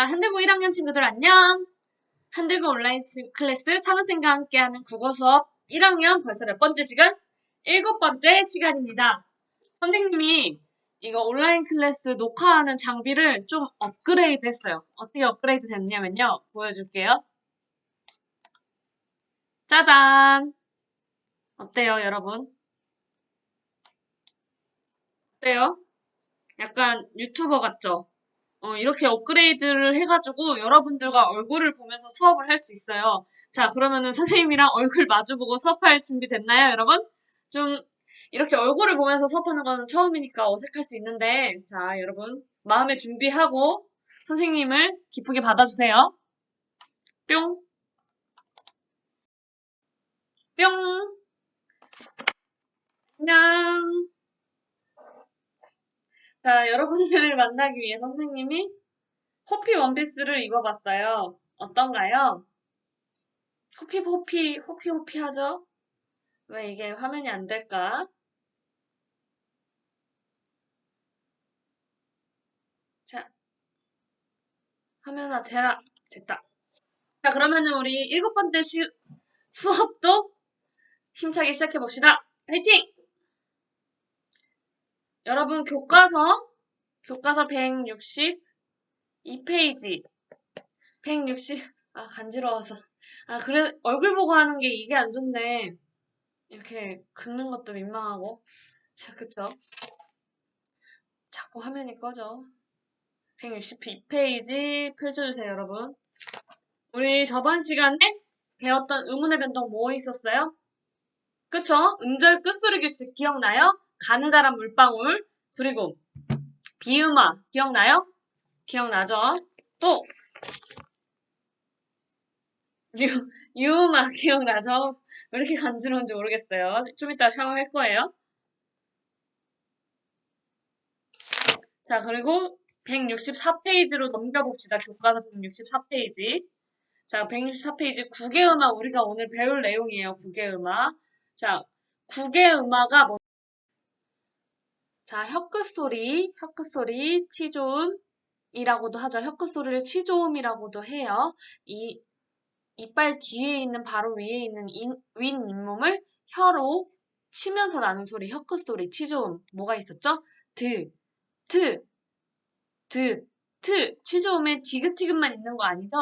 자, 한들고 1학년 친구들 안녕! 한들고 온라인 스- 클래스 사문생과 함께하는 국어 수업 1학년 벌써 몇 번째 시간? 일곱 번째 시간입니다. 선생님이 이거 온라인 클래스 녹화하는 장비를 좀 업그레이드 했어요. 어떻게 업그레이드 됐냐면요. 보여줄게요. 짜잔! 어때요, 여러분? 어때요? 약간 유튜버 같죠? 어, 이렇게 업그레이드를 해가지고 여러분들과 얼굴을 보면서 수업을 할 수 있어요. 자, 그러면은 선생님이랑 얼굴 마주보고 수업할 준비 됐나요, 여러분? 좀 이렇게 얼굴을 보면서 수업하는 건 처음이니까 어색할 수 있는데, 자, 여러분 마음의 준비하고 선생님을 기쁘게 받아주세요. 뿅, 뿅, 안녕. 자, 여러분들을 만나기 위해서 선생님이 호피 원피스를 입어봤어요. 어떤가요? 호피 호피 호피 호피 하죠? 왜 이게 화면이 안 될까? 자, 화면아 대라 됐다. 자, 그러면은 우리 일곱 번째 시, 수업도 힘차게 시작해 봅시다. 화이팅! 여러분 교과서 교과서 162페이지. 160 아 간지러워서. 아 그래 얼굴 보고 하는 게 이게 안 좋네. 이렇게 긁는 것도 민망하고. 자 그쵸? 자꾸 화면이 꺼져. 162페이지 펼쳐주세요 여러분. 우리 저번 시간에 배웠던 의문의 변동 뭐 있었어요? 그쵸? 음절 끝소리 규칙 기억나요? 가느다란 물방울 그리고 비음아 기억나요? 기억나죠? 또 유, 유음아 기억나죠? 왜 이렇게 간지러운지 모르겠어요. 좀 이따 샤워할 거예요. 자 그리고 164페이지로 넘겨봅시다. 교과서 164페이지. 자 164페이지 국외음악 우리가 오늘 배울 내용이에요. 국외음악. 자 국외음악가 뭐 자, 혀끝소리, 혀끝소리, 치조음이라고도 하죠. 혀끝소리를 치조음이라고도 해요. 이 이빨 뒤에 있는 바로 위에 있는 인, 윗 잇몸을 혀로 치면서 나는 소리, 혀끝소리, 치조음. 뭐가 있었죠? 드, 트, 드, 트. 치조음에 디귿티귿만 있는 거 아니죠?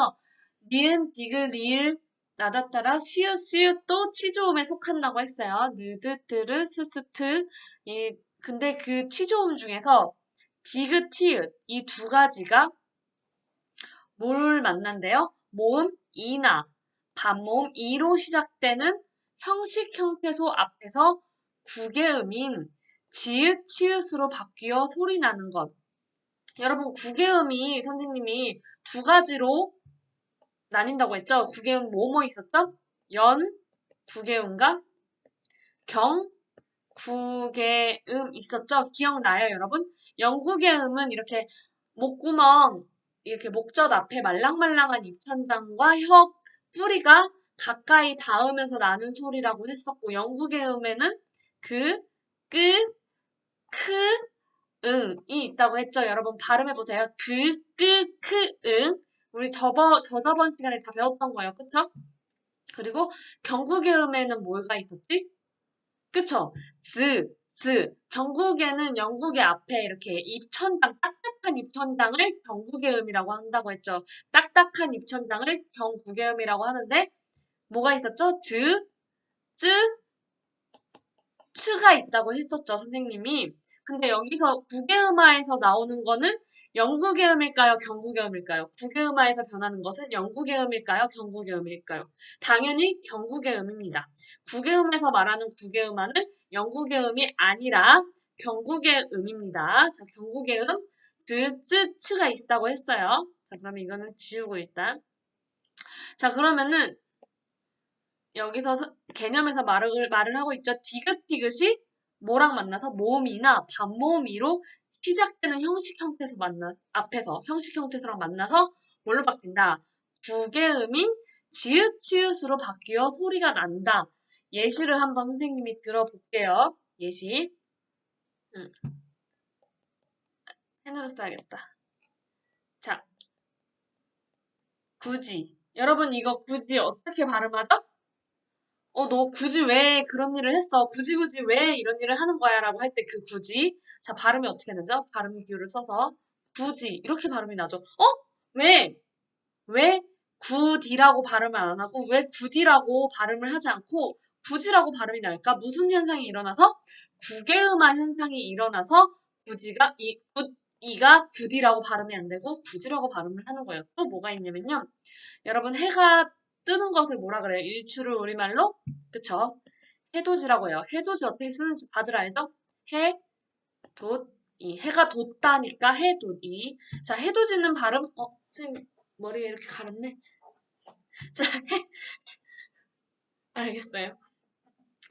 니은, 디귿, 리을, 나다따라, 시읒, 시읒도 치조음에 속한다고 했어요. 느드, 트르, 스스트. 이 근데 그 치조음 중에서 디귿, 티읕 이 두 가지가 뭘 만난대요? 모음 이나 반모음 이로 시작되는 형식 형태소 앞에서 구개음인 지읒, 치읒으로 바뀌어 소리 나는 것. 여러분 구개음이 선생님이 두 가지로 나뉜다고 했죠? 구개음 뭐뭐 있었죠? 연 구개음과 경 구개음 있었죠? 기억나요, 여러분? 영구개음은 이렇게 목구멍, 이렇게 목젖 앞에 말랑말랑한 입천장과 혀 뿌리가 가까이 닿으면서 나는 소리라고 했었고, 영구개음에는 그, 끄, 크, 응이 있다고 했죠. 여러분 발음해보세요. 그, 끄, 크, 응. 우리 저번, 저저번 시간에 다 배웠던 거예요. 그쵸? 그리고 경구개음에는 뭐가 있었지? 그쵸? 즈, 즈. 경국에는 영국의 앞에 이렇게 입천당, 딱딱한 입천당을 경국의 음이라고 한다고 했죠. 딱딱한 입천당을 경국의 음이라고 하는데, 뭐가 있었죠? 즈, 쯔, 츠가 있다고 했었죠, 선생님이. 근데 여기서 국외음화에서 나오는 거는 영국의 음일까요? 경국의 음일까요? 국외음화에서 변하는 것은 영국의 음일까요? 경국의 음일까요? 당연히 경국의 음입니다. 국외음에서 말하는 국외음화는 영국의 음이 아니라 경국의 음입니다. 자, 경국의 음 드, 쯔, 츠가 있다고 했어요. 자, 그러면 이거는 지우고 일단. 자, 그러면은 여기서 서- 개념에서 말을, 말을 하고 있죠. 디귿디귿이 뭐랑 만나서 모음이나 반모음이로 시작되는 형식 형태에서 만나 앞에서 형식 형태서랑 만나서 뭘로 바뀐다? 구개음인 지읒 치읒으로 바뀌어 소리가 난다. 예시를 한번 선생님이 들어볼게요. 예시. 음. 펜으로 써야겠다. 자, 굳이. 여러분 이거 굳이 어떻게 발음하죠? 어, 너 굳이 왜 그런 일을 했어? 굳이 굳이 왜 이런 일을 하는 거야? 라고 할 때 그 굳이. 자, 발음이 어떻게 되죠? 발음 기호를 써서 굳이 이렇게 발음이 나죠. 어? 왜? 왜 굳이라고 발음을 안 하고 왜 굳이라고 발음을 하지 않고 굳이라고 발음이 날까? 무슨 현상이 일어나서? 구개음화 현상이 일어나서 굳이가 이 굳, 이가 굳이라고 발음이 안 되고 굳이라고 발음을 하는 거예요. 또 뭐가 있냐면요. 여러분 해가 뜨는 것을 뭐라 그래요? 일출을 우리말로? 그쵸? 해돋이라고 해요. 해돋이 어떻게 쓰는지 다들 알죠? 해, 돋, 이. 해가 돋다니까 해돋이. 자, 해돋이는 발음, 어, 선생님, 머리에 이렇게 가렸네. 자, 해, 알겠어요.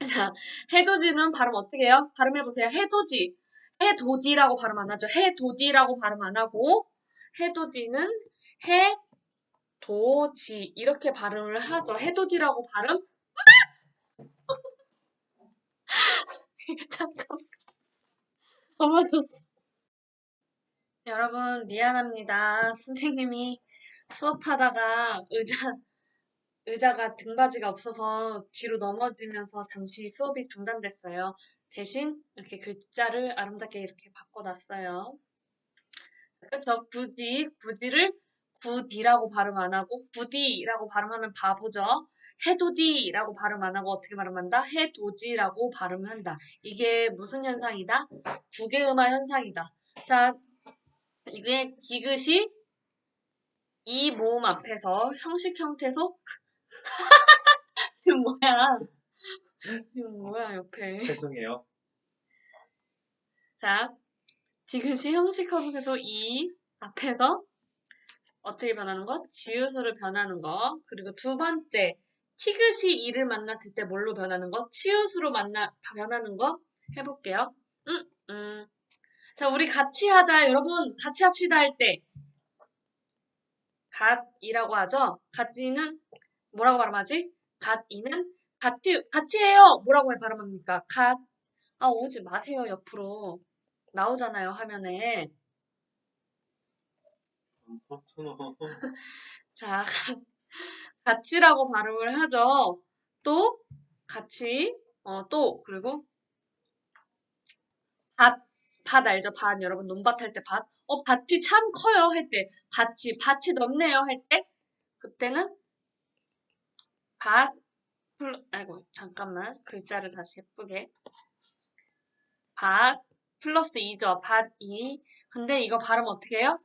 자, 해돋이는 발음 어떻게 해요? 발음해보세요. 해돋이. 해돋이라고 발음 안 하죠. 해돋이라고 발음 안 하고, 해돋이는 해, 도지 이렇게 발음을 하죠. 해돋이라고 발음? 잠깐 넘어졌어. 여러분 미안합니다. 선생님이 수업하다가 의자 의자가 등받이가 없어서 뒤로 넘어지면서 잠시 수업이 중단됐어요. 대신 이렇게 글자를 아름답게 이렇게 바꿔놨어요. 그쵸? 굳이, 굳이를 굳이라고 발음 안 하고 굳이라고 발음하면 바보죠. 해돋이라고 발음 안 하고 어떻게 발음한다? 해돋이라고 발음한다. 이게 무슨 현상이다? 구개음화 현상이다. 자, 이게 지그시 이 모음 앞에서 형식 형태소 지금 뭐야? 지금 뭐야 옆에? 죄송해요. 자, 지그시 형식 형태소 이 앞에서 어떻게 변하는 거? 지읒으로 변하는 거. 그리고 두 번째, 티귿이 이를 만났을 때 뭘로 변하는 거? 치읒으로 만나 변하는 거 해볼게요. 음, 음. 자, 우리 같이 하자. 여러분, 같이 합시다 할 때. 갓이라고 하죠? 갓이는 뭐라고 발음하지? 갓이는 같이, 같이 해요! 뭐라고 발음합니까? 갓. 아, 오지 마세요, 옆으로. 나오잖아요, 화면에. 자, 같이라고 발음을 하죠. 또, 같이, 어, 또, 그리고, 밭, 밭 알죠? 밭, 여러분, 논밭 할 때 밭. 어, 밭이 참 커요. 할 때, 밭이, 밭이 넓네요. 할 때, 그때는, 밭, 플, 아이고, 잠깐만. 글자를 다시 예쁘게. 밭, 플러스 2죠. 밭 2. 근데 이거 발음 어떻게 해요?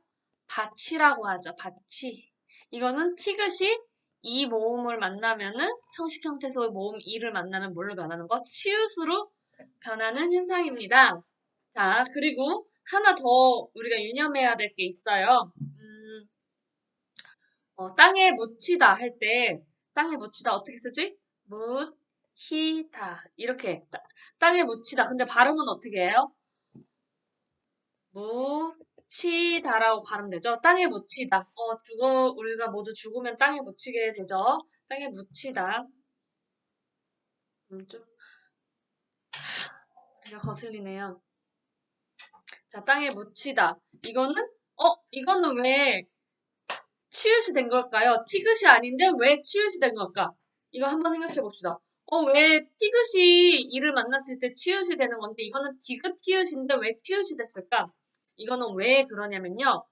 밭이라고 하죠. 밭이. 이거는 티귿이 이 모음을 만나면은 형식 형태소의 모음 이를 만나면 뭘로 변하는 거? 치읒으로 변하는 현상입니다. 자, 그리고 하나 더 우리가 유념해야 될 게 있어요. 음, 어, 땅에 묻히다 할 때 땅에 묻히다 어떻게 쓰지? 묻히다 이렇게 따- 땅에 묻히다. 근데 발음은 어떻게 해요? 묻 히다라고 발음되죠. 땅에 묻히다. 어, 죽어, 우리가 모두 죽으면 땅에 묻히게 되죠. 땅에 묻히다. 음, 좀, 우리가 거슬리네요. 자, 땅에 묻히다. 이거는, 어, 이거는 왜 치읓이 된 걸까요? 티귿이 아닌데 왜 치읓이 된 걸까? 이거 한번 생각해 봅시다. 어, 왜 티귿이 이를 만났을 때 치읓이 되는 건데 이거는 디귿 티읕인데 왜 치읓이 됐을까? 이거는 왜 그러냐면요.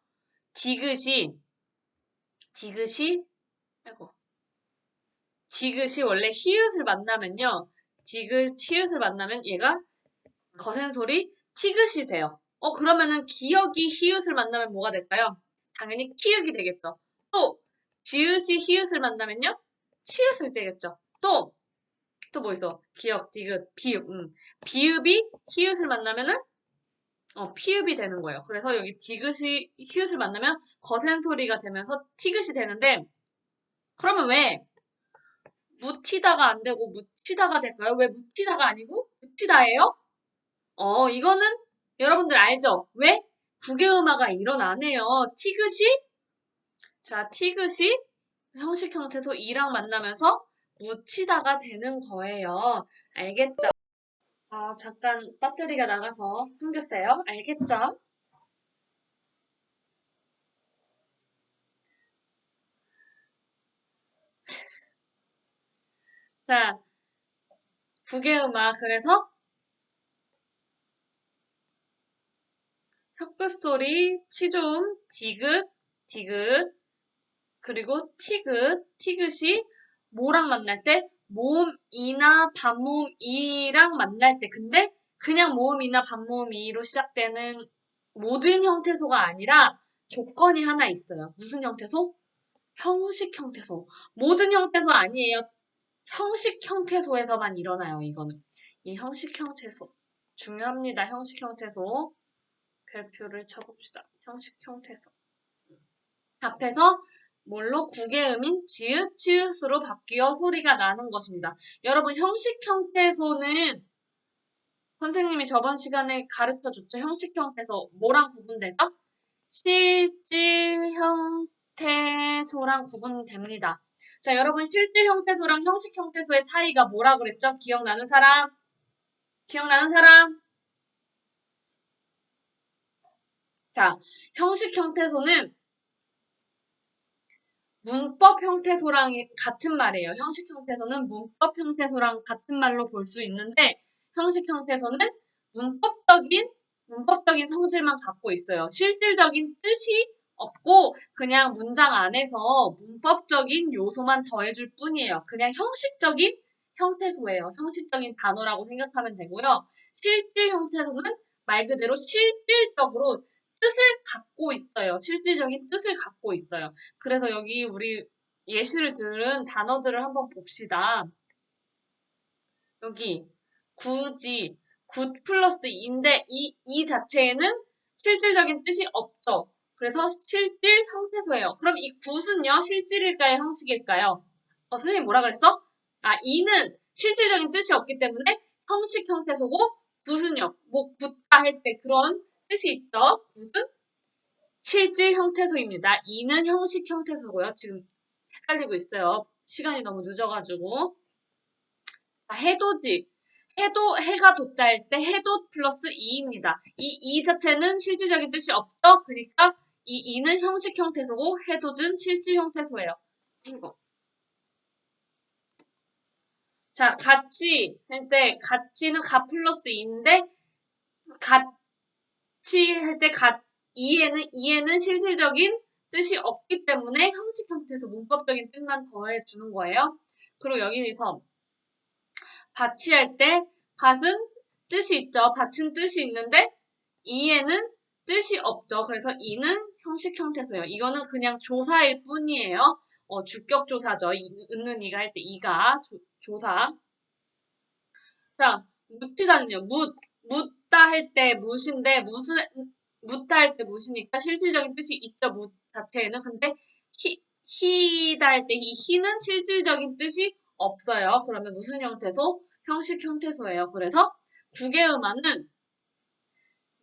디귿이 디귿이 아이고 디귿이 원래 히읗을 만나면요. 디귿 히읗을 만나면 얘가 거센 소리 티귿이 돼요. 어 그러면은 기역이 히읗을 만나면 뭐가 될까요? 당연히 키읔이 되겠죠. 또 지읒이 히읗을 만나면요. 치읓을 되겠죠. 또 또 뭐 있어? 기역, 디귿, 비읍. 음. 비읍이 히읗을 만나면은 어, 피읍이 되는 거예요. 그래서 여기 디귿이 히읗을 만나면 거센 소리가 되면서 티귿이 되는데 그러면 왜 묻히다가 안 되고 묻히다가 될까요? 왜 묻히다가 아니고 묻히다예요? 어, 이거는 여러분들 알죠? 왜? 구개음화가 일어나네요. 티귿이 자, 티귿이 형식 형태소 이랑 만나면서 묻히다가 되는 거예요. 알겠죠? 아, 잠깐 배터리가 나가서 끊겼어요. 알겠죠? 자, 부계음악 그래서 혀끝소리, 치조음, 디귿, 디귿, 그리고 티귿, 티귿이 뭐랑 만날 때 모음이나 반모음이랑 만날 때. 근데 그냥 모음이나 반모음이로 시작되는 모든 형태소가 아니라 조건이 하나 있어요. 무슨 형태소? 형식 형태소. 모든 형태소 아니에요. 형식 형태소에서만 일어나요, 이거는. 이 형식 형태소. 중요합니다, 형식 형태소. 별표를 쳐봅시다. 형식 형태소. 앞에서 뭘로 구개음인 지읒, 치읒으로 바뀌어 소리가 나는 것입니다. 여러분, 형식 형태소는 선생님이 저번 시간에 가르쳐 줬죠. 형식 형태소. 뭐랑 구분되죠? 실질 형태소랑 구분됩니다. 자, 여러분, 실질 형태소랑 형식 형태소의 차이가 뭐라 그랬죠? 기억나는 사람? 기억나는 사람? 자, 형식 형태소는 문법 형태소랑 같은 말이에요. 형식 형태소는 문법 형태소랑 같은 말로 볼 수 있는데 형식 형태소는 문법적인 문법적인 성질만 갖고 있어요. 실질적인 뜻이 없고 그냥 문장 안에서 문법적인 요소만 더해줄 뿐이에요. 그냥 형식적인 형태소예요. 형식적인 단어라고 생각하면 되고요. 실질 형태소는 말 그대로 실질적으로 뜻을 갖고 있어요. 실질적인 뜻을 갖고 있어요. 그래서 여기 우리 예시를 들은 단어들을 한번 봅시다. 여기 굳이 굿 플러스 인데 이, 이 자체에는 실질적인 뜻이 없죠. 그래서 실질 형태소예요. 그럼 이 굿은요 실질일까요? 형식일까요? 어, 선생님 뭐라 그랬어? 아, 이는 실질적인 뜻이 없기 때문에 형식 형태소고 굿은요. 뭐 굿다 할 때 그런 뜻이 있죠. 굿은 실질 형태소입니다. 이는 형식 형태소고요. 지금 헷갈리고 있어요. 시간이 너무 늦어가지고. 자, 해도지. 해도, 해가 돋다할 때 해도 플러스 2입니다. 이, 이 자체는 실질적인 뜻이 없죠? 그러니까 이 이는 형식 형태소고 해도는 실질 형태소예요. 이거. 자, 같이, 현재 같이는 가 플러스 2인데, 같이 할때 가, 이에는, 이에는 실질적인 뜻이 없기 때문에 형식 형태에서 문법적인 뜻만 더해 주는 거예요. 그리고 여기서 바치할 때 밭은 뜻이 있죠. 밭은 뜻이 있는데 이에는 뜻이 없죠. 그래서 이는 형식 형태소예요. 이거는 그냥 조사일 뿐이에요. 어, 주격 조사죠. 있는 이가 할 때 이가 조, 조사. 자, 묻지다는요. 묻, 묻 다 할때 묻인데 무슨 묻다 할때 묻이니까 실질적인 뜻이 있죠. 묻 자체에는. 근데 히, 히다 할 때 이 히는 실질적인 뜻이 없어요. 그러면 무슨 형태소? 형식 형태소예요. 그래서 구개음화는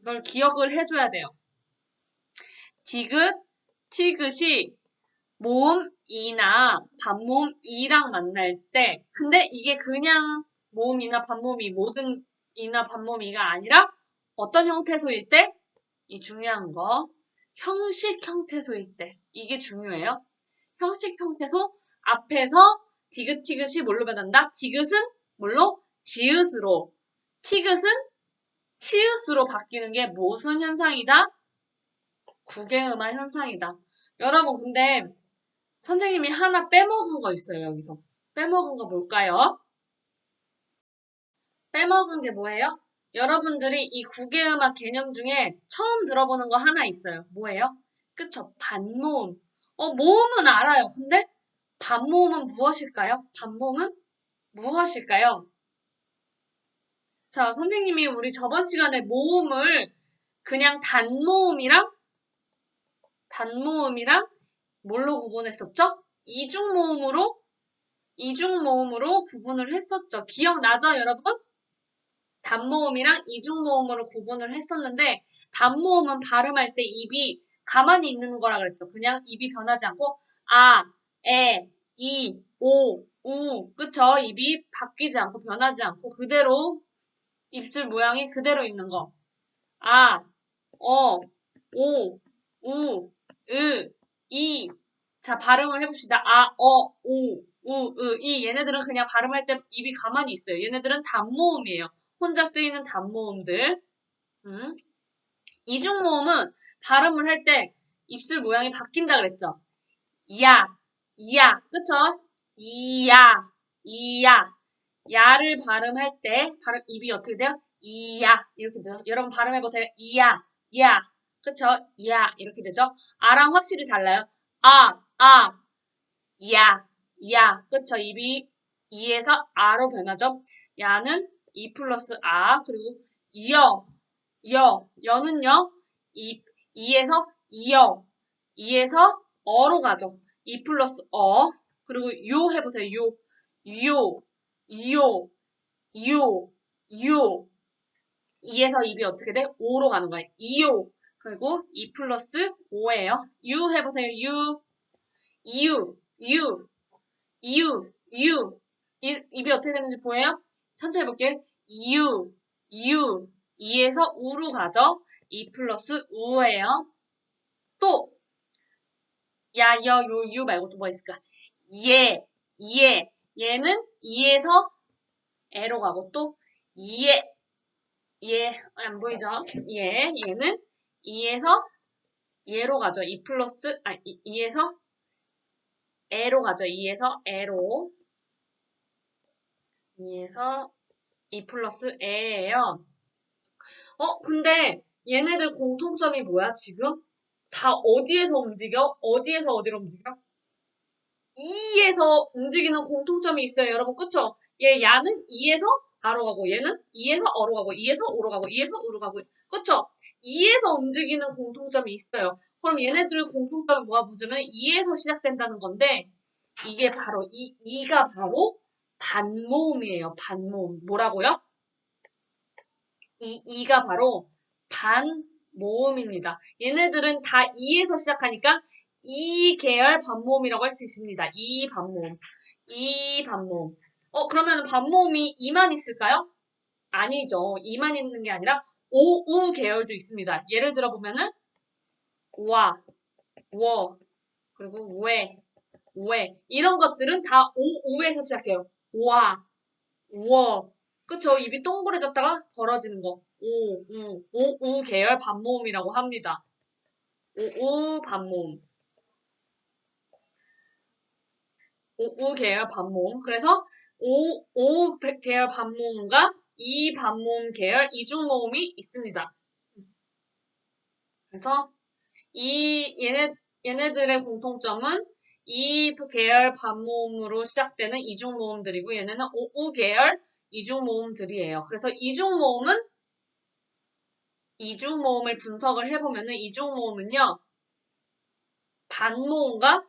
이걸 기억을 해줘야 돼요. 디귿, 티귿이 모음 이나 반모음 이랑 만날 때 근데 이게 그냥 모음이나 반모음이 모든 이나 반모음이가 아니라 어떤 형태소일 때? 이 중요한 거. 형식 형태소일 때. 이게 중요해요. 형식 형태소 앞에서 디귿티귿이 뭘로 변한다? 디귿은 뭘로? 지읒으로. 티귿은 치읒으로 바뀌는 게 무슨 현상이다? 구개음화 현상이다. 여러분 근데 선생님이 하나 빼먹은 거 있어요 여기서. 빼먹은 거 뭘까요? 빼먹은 게 뭐예요? 여러분들이 이 구개음악 개념 중에 처음 들어보는 거 하나 있어요. 뭐예요? 그쵸? 반모음. 어, 모음은 알아요. 근데 반모음은 무엇일까요? 반모음은 무엇일까요? 자, 선생님이 우리 저번 시간에 모음을 그냥 단모음이랑 단모음이랑 뭘로 구분했었죠? 이중모음으로 이중모음으로 구분을 했었죠. 기억나죠, 여러분? 단모음이랑 이중모음으로 구분을 했었는데 단모음은 발음할 때 입이 가만히 있는 거라 그랬죠. 그냥 입이 변하지 않고 아, 에, 이, 오, 우 그쵸? 입이 바뀌지 않고 변하지 않고 그대로 입술 모양이 그대로 있는 거. 아, 어, 오, 우, 으, 이. 자, 발음을 해봅시다. 아, 어, 오, 우, 으, 이 얘네들은 그냥 발음할 때 입이 가만히 있어요. 얘네들은 단모음이에요. 혼자 쓰이는 단모음들. 음. 이중모음은 발음을 할 때 입술 모양이 바뀐다 그랬죠. 야, 야, 그쵸? 이야, 이야. 야를 발음할 때 발음 입이 어떻게 돼요? 이야 이렇게 되죠. 여러분 발음해보세요. 이야, 야, 그쵸? 야 이렇게 되죠. 아랑 확실히 달라요. 아, 아, 야, 야, 그쵸? 입이 이에서 아로 변하죠. 야는 이 플러스 아 그리고 여, 여, 여는요. 이, 이에서 이어, 이에서 어로 가죠. 이 플러스 어 그리고 요 해보세요. 요, 요, 요, 요, 요. 2에서 입이 어떻게 돼? 5로 가는 거예요. 2요. 그리고 2 플러스 5예요. U 해보세요. U, U, U, U, U. 이, 입이 어떻게 되는지 보여요? 천천히 해볼게요. U, U. 2에서 우로 가죠. 2 플러스 5예요. 또 야, 여, 요, 유 말고 또 뭐 있을까? 예, 예. 얘는 2에서 에로 가고 또 예, 예, 안 보이죠? 예, 얘는 2에서 예로 가죠. 2 플러스, 아, 2에서 에로 가죠. 2에서 에로. 2에서 2 플러스 에예요. 어, 근데 얘네들 공통점이 뭐야, 지금? 다 어디에서 움직여? 어디에서 어디로 움직여? 2에서 움직이는 공통점이 있어요, 여러분. 그쵸? 얘 야는 2에서 아로 가고 얘는 2에서 어로 가고 2에서 오로 가고 2에서 우로 가고 그쵸? 2에서 움직이는 공통점이 있어요. 그럼 얘네들의 공통점을 모아보자면 2에서 시작된다는 건데 이게 바로 이 2가 바로 반모음이에요. 반모음. 뭐라고요? 이 2가 바로 반모음입니다. 얘네들은 다 2에서 시작하니까 이 계열 반모음이라고 할 수 있습니다. 이 반모음. 이 반모음. 어, 그러면 반모음이 2만 있을까요? 아니죠. 2만 있는 게 아니라 오, 우 계열도 있습니다. 예를 들어 보면은 와, 워, 그리고 왜, 왜 이런 것들은 다 오, 우에서 시작해요. 와, 워, 그쵸? 입이 동그래졌다가 벌어지는 거. 오, 우, 오, 우 계열 반모음이라고 합니다. 오, 우 반모음. 오, 우 계열 반모음. 그래서 오, 오 계열 반모음과 이 반모음 계열 이중모음이 있습니다. 그래서 이 얘네 얘네들의 공통점은 이 계열 반모음으로 시작되는 이중 모음들이고 얘네는 오우 계열 이중 모음들이에요. 그래서 이중 모음은 이중 모음을 분석을 해보면은 이중 모음은요 반모음과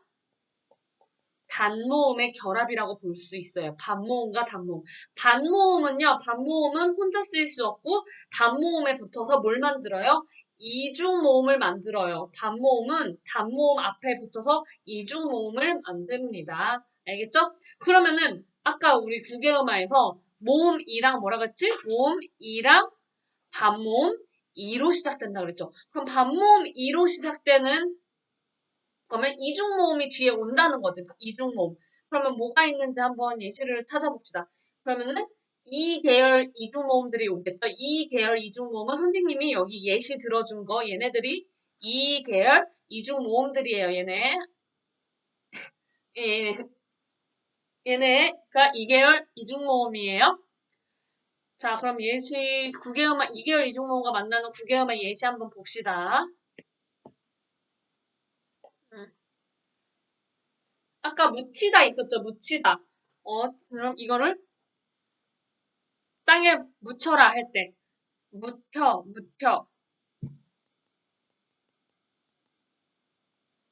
단모음의 결합이라고 볼 수 있어요. 반모음과 단모음. 반모음은요, 반모음은 혼자 쓰일 수 없고, 단모음에 붙어서 뭘 만들어요? 이중 모음을 만들어요. 단모음은 단모음 앞에 붙어서 이중 모음을 만듭니다. 알겠죠? 그러면은, 아까 우리 구개음화에서 모음 2랑 뭐라고 했지? 모음 2랑 반모음 2로 시작된다 그랬죠? 그럼 반모음 2로 시작되는 그러면 이중 모음이 뒤에 온다는 거지. 이중 모음. 그러면 뭐가 있는지 한번 예시를 찾아봅시다. 그러면은 이 계열 이중모음들이 오겠죠. 이 계열 이중모음은 선생님이 여기 예시 들어준 거 얘네들이 이 계열 이중모음들이에요. 얘네. 얘네. 얘네가 이 계열 이중모음이에요. 자, 그럼 예시 9개음만 2계열 이중모음과 만나는 9개음만 예시 한번 봅시다. 아까 묻히다 있었죠? 묻히다. 어, 그럼 이거를 땅에 묻혀라 할 때. 묻혀, 묻혀.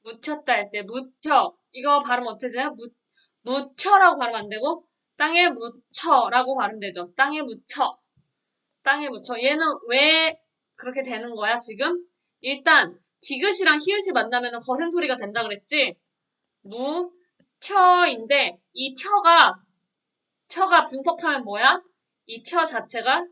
묻혔다 할 때, 묻혀. 이거 발음 어떻게 돼요? 묻, 묻혀라고 발음 안 되고, 땅에 묻혀라고 발음되죠. 땅에 묻혀. 땅에 묻혀. 얘는 왜 그렇게 되는 거야, 지금? 일단, 디귿이랑 히읗이 만나면 거센 소리가 된다 그랬지? 무, 텨인데 이 텨가 텨가 분석하면 뭐야? 이텨 자체가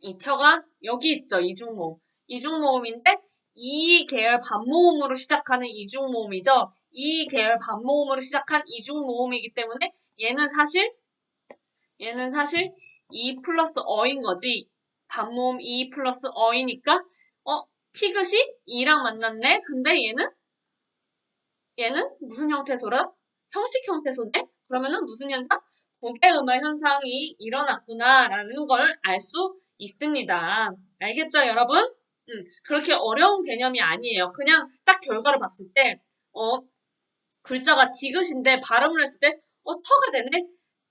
이 텨가 여기 있죠. 이중모음. 이중모음인데 이 계열 반모음으로 시작하는 이중모음이죠. 이 계열 반모음으로 시작한 이중 모음이기 때문에 얘는 사실 얘는 사실 2 플러스 어인 거지. 반모음 2 플러스 어이니까 어 티귿이 2랑 만났네. 근데 얘는 얘는 무슨 형태소라? 형식 형태소네? 그러면은 무슨 현상? 구개음화 현상이 일어났구나라는 걸 알 수 있습니다. 알겠죠, 여러분? 음, 그렇게 어려운 개념이 아니에요. 그냥 딱 결과를 봤을 때, 어, 글자가 디귿인데 발음을 했을 때, 어, 처가 되네?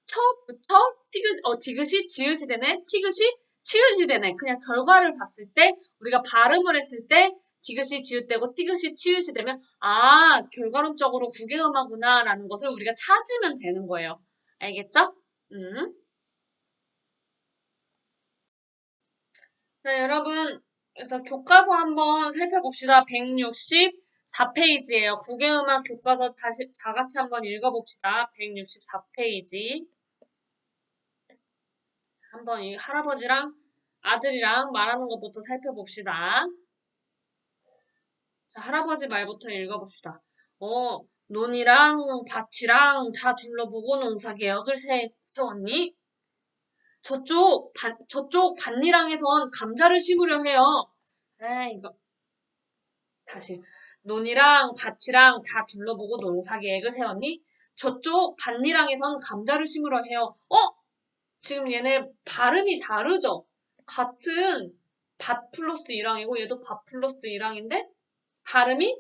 처, 부터, 티귿, 어, 디귿이 지읒이 되네? 티귿이 치읒이 되네. 그냥 결과를 봤을 때, 우리가 발음을 했을 때, 디귿이 지읒되고 티귿이 치읒이 되면, 아, 결과론적으로 구개음하구나라는 것을 우리가 찾으면 되는 거예요. 알겠죠? 음. 네, 여러분. 그래서 교과서 한번 살펴봅시다. 164페이지예요. 국외음악 교과서 다시 다 같이 한번 읽어봅시다. 164페이지. 한번 이 할아버지랑 아들이랑 말하는 것부터 살펴봅시다. 자, 할아버지 말부터 읽어봅시다. 어, 논이랑 밭이랑 다 둘러보고 농사개혁을 세웠니? 저쪽, 반, 저쪽 반리랑에선 감자를 심으려 해요. 아, 이거. 다시. 논이랑 밭이랑 다 둘러보고 농사계획을 세웠니? 저쪽 반리랑에선 감자를 심으려 해요. 어? 지금 얘네 발음이 다르죠? 같은 밭 플러스 1항이고 얘도 밭 플러스 1항인데 발음이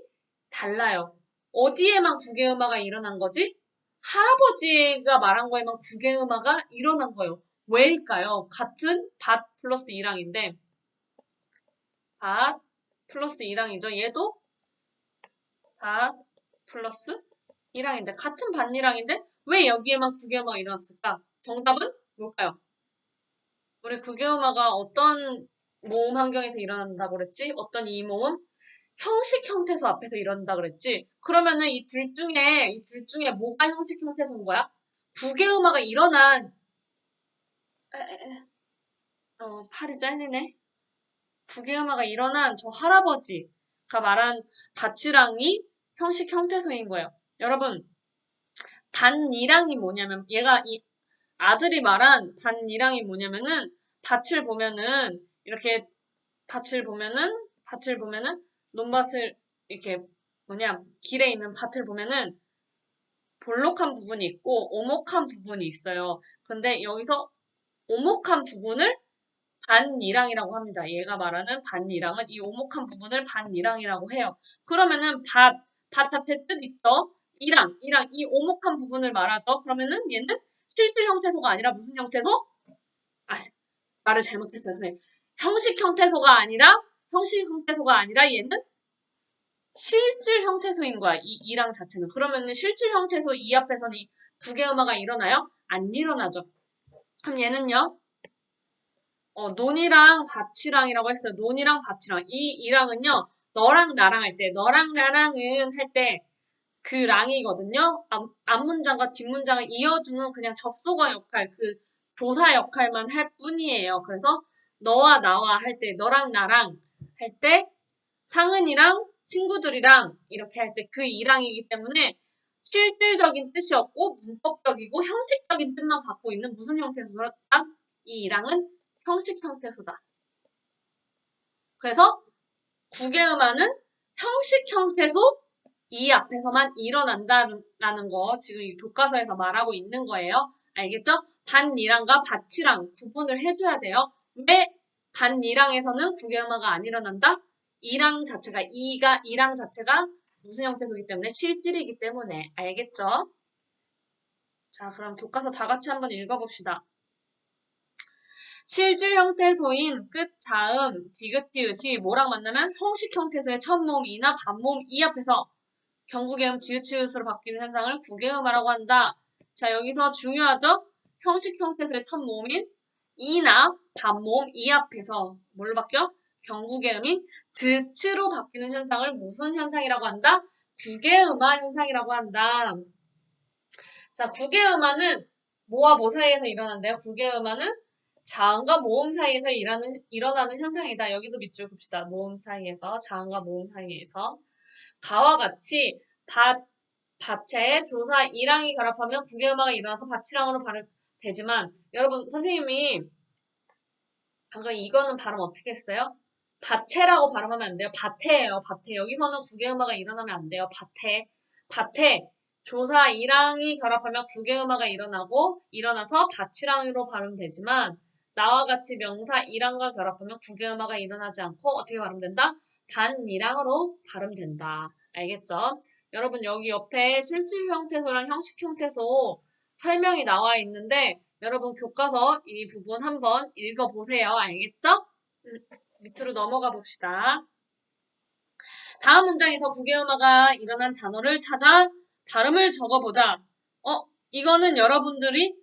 달라요. 어디에만 국외음화가 일어난 거지? 할아버지가 말한 거에만 국외음화가 일어난 거예요. 왜일까요? 같은 밭 플러스 1항인데 밭 플러스 1항이죠. 얘도 밭 플러스 1항인데 같은 밭 1항인데 왜 여기에만 국외음화가 일어났을까? 정답은 뭘까요? 우리 국외음화가 어떤 모음 환경에서 일어난다고 그랬지? 어떤 이 모음? 형식 형태소 앞에서 이런다 그랬지? 그러면은 이 둘 중에 이 둘 중에 뭐가 형식 형태소인 거야? 부계음화가 일어난. 어 팔이 잘리네. 부계음화가 일어난 저 할아버지가 말한 밭이랑이 형식 형태소인 거예요. 여러분 반이랑이 뭐냐면 얘가 이 아들이 말한 반이랑이 뭐냐면은 밭을 보면은 이렇게 밭을 보면은 밭을 보면은 논밭을 이렇게 뭐냐 길에 있는 밭을 보면은 볼록한 부분이 있고 오목한 부분이 있어요. 근데 여기서 오목한 부분을 반이랑이라고 합니다. 얘가 말하는 반이랑은 이 오목한 부분을 반이랑이라고 해요. 그러면은 밭, 밭 자체 뜻 있죠? 이랑, 이랑, 이 오목한 부분을 말하죠. 그러면은 얘는 실질 형태소가 아니라 무슨 형태소? 아, 말을 잘못했어요, 선생님. 형식 형태소가 아니라 형식 형태소가 아니라 얘는 실질 형태소인 거야. 이 이랑 자체는. 그러면은 실질 형태소 이 앞에서는 이 부계음화가 일어나요? 안 일어나죠. 그럼 얘는요? 어, 논이랑 밭이랑이라고 했어요. 논이랑 밭이랑. 이 이랑은요, 너랑 나랑 할 때, 너랑 나랑은 할 때, 그 랑이거든요. 앞, 앞문장과 뒷문장을 이어주는 그냥 접속어 역할, 그 조사 역할만 할 뿐이에요. 그래서 너와 나와 할 때, 너랑 나랑 할 때, 상은이랑 친구들이랑 이렇게 할 때 그 이랑이기 때문에 실질적인 뜻이 없고 문법적이고 형식적인 뜻만 갖고 있는 무슨 형태소다? 이 이랑은 형식 형태소다. 그래서 구개음화는 형식 형태소 이 앞에서만 일어난다라는 거 지금 이 교과서에서 말하고 있는 거예요. 알겠죠? 반이랑과 밭이랑 구분을 해줘야 돼요. 왜 반이랑에서는 구개음화가 안 일어난다? 이랑 자체가 이가 이랑 자체가 무슨 형태소이기 때문에 실질이기 때문에 알겠죠? 자 그럼 교과서 다 같이 한번 읽어봅시다. 실질 형태소인 끝, 자음, 디귿디귿이 뭐랑 만나면 형식 형태소의 첫 모음이나 반모음 이 앞에서 경구개음 지읒치읒으로 바뀌는 현상을 구개음화라고 한다. 자 여기서 중요하죠? 형식 형태소의 첫 모음인 이나 반모음 이 앞에서 뭘로 바뀌어? 경구개음인 즈츠로 바뀌는 현상을 무슨 현상이라고 한다? 구개음화 현상이라고 한다. 자, 구개음화는 뭐와 뭐 사이에서 일어난대요? 구개음화는 자음과 모음 사이에서 일하는, 일어나는 현상이다. 여기도 밑줄 봅시다. 모음 사이에서, 자음과 모음 사이에서. 가와 같이 밭, 밭에 조사 1항이 결합하면 국외음화가 일어나서 밭이랑으로 발음 되지만 여러분 선생님이 방금 이거는 발음 어떻게 했어요? 밭에라고 발음하면 안 돼요. 밭에예요. 밭에. 여기서는 국외음화가 일어나면 안 돼요. 밭에. 밭에 조사 1항이 결합하면 국외음화가 일어나고 일어나서 밭이랑으로 발음되지만 나와 같이 명사 1항과 결합하면 국외음화가 일어나지 않고 어떻게 발음된다? 반이랑으로 발음된다. 알겠죠? 여러분 여기 옆에 실질 형태소랑 형식 형태소 설명이 나와 있는데 여러분 교과서 이 부분 한번 읽어보세요. 알겠죠? 음, 밑으로 넘어가 봅시다. 다음 문장에서 국외음화가 일어난 단어를 찾아 발음을 적어보자. 어, 이거는 여러분들이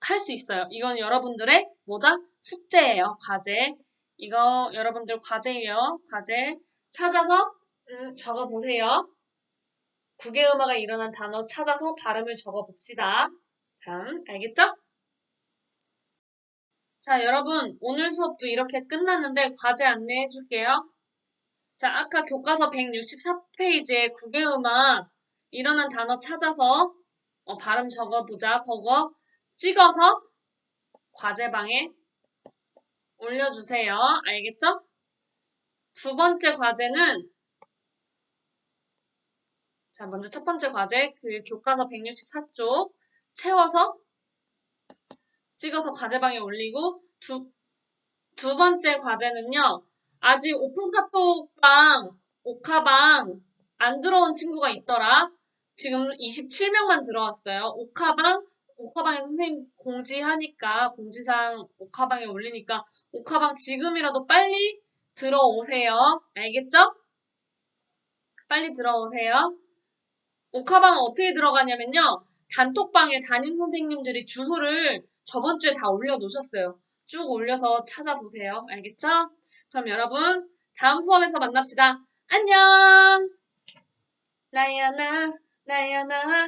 할 수 있어요. 이건 여러분들의 뭐다? 숙제예요. 과제. 이거 여러분들 과제예요. 과제. 찾아서 음, 적어보세요. 국외음화가 일어난 단어 찾아서 발음을 적어봅시다. 참, 알겠죠? 자, 여러분, 오늘 수업도 이렇게 끝났는데 과제 안내해 줄게요. 자, 아까 교과서 164페이지에 국외음악 일어난 단어 찾아서 어, 발음 적어보자. 그거 찍어서 과제방에 올려주세요. 알겠죠? 두 번째 과제는 자, 먼저 첫 번째 과제 그 교과서 164쪽 채워서 찍어서 과제방에 올리고 두, 두 번째 과제는요. 아직 오픈 카톡방, 오카방 안 들어온 친구가 있더라. 지금 27명만 들어왔어요. 오카방, 오카방에 선생님 공지하니까, 공지상 오카방에 올리니까, 오카방 지금이라도 빨리 들어오세요. 알겠죠? 빨리 들어오세요. 오카방은 어떻게 들어가냐면요. 단톡방에 담임 선생님들이 주소를 저번 주에 다 올려놓으셨어요. 쭉 올려서 찾아보세요. 알겠죠? 그럼 여러분, 다음 수업에서 만납시다. 안녕! 나야 나, 나야 나.